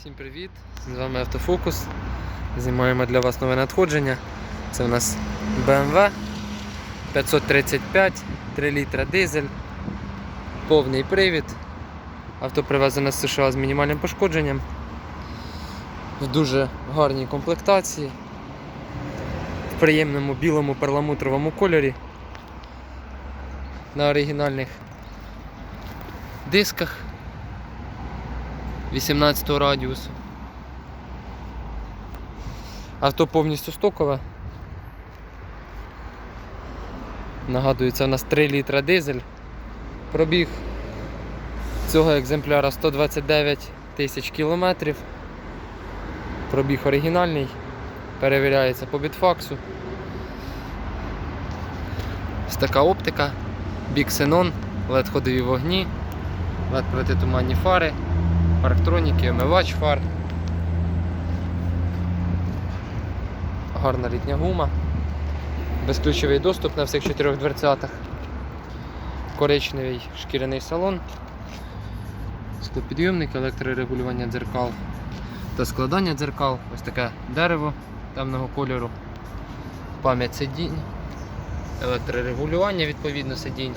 Всім привіт! З вами Автофокус. Знімаємо для вас нове надходження. Це у нас BMW 535, 3 літра дизель, повний привід. Авто привезено з США з мінімальним пошкодженням. В дуже гарній комплектації. В приємному білому перламутровому кольорі. На оригінальних дисках 18 радіусу. Авто повністю стокове. Нагадую, це у нас 3 літра дизель. Пробіг цього екземпляра 129 тисяч кілометрів. Пробіг оригінальний. Перевіряється по бітфаксу. Ось така оптика, бік Xenon, LED ходові вогні, LED протитуманні фари парктроніки, омивач фар. Гарна літня гума. Безключовий доступ на всіх чотирьох дверцятах. Коричневий шкіряний салон. Склопідйомник, електрорегулювання дзеркал та складання дзеркал. Ось таке дерево темного кольору. Пам'ять сидінь, електрорегулювання відповідно сидінь,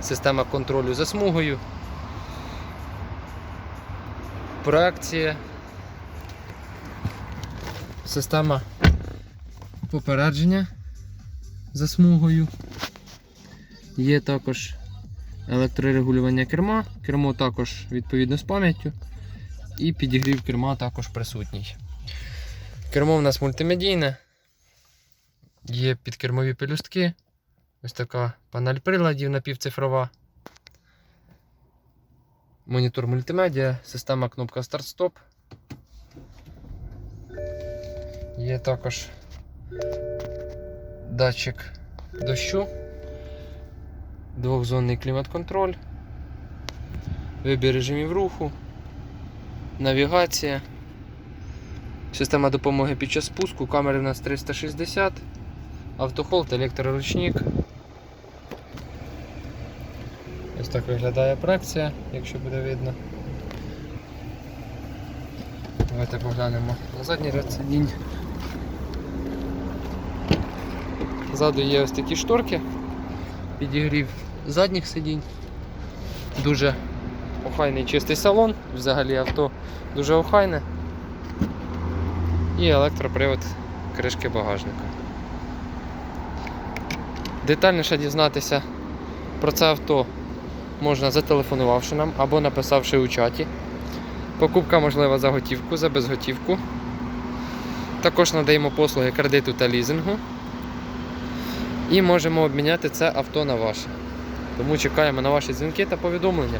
система контролю за смугою. Проекція, система попередження за смугою. Є також електрорегулювання керма, кермо також відповідно з пам'яттю і підігрів керма також присутній. Кермо в нас мультимедійне, є підкермові пелюстки, ось така панель приладів напівцифрова. Монітор мультимедіа, система кнопка старт-стоп. Є також датчик дощу, двохзонний клімат-контроль, вибір режимів руху, навігація, система допомоги під час спуску, камери в нас 360, автохолд, електроручник. Ось так виглядає проекція, якщо буде видно. Давайте поглянемо на задній ряд сидінь. Ззаду є ось такі шторки, підігрів задніх сидінь. Дуже охайний чистий салон, взагалі авто дуже охайне. І електропривод кришки багажника. Детальніше дізнатися про це авто можна зателефонувавши нам або написавши у чаті. Покупка можлива за готівку, за безготівку. Також надаємо послуги кредиту та лізингу. І можемо обміняти це авто на ваше. Тому чекаємо на ваші дзвінки та повідомлення.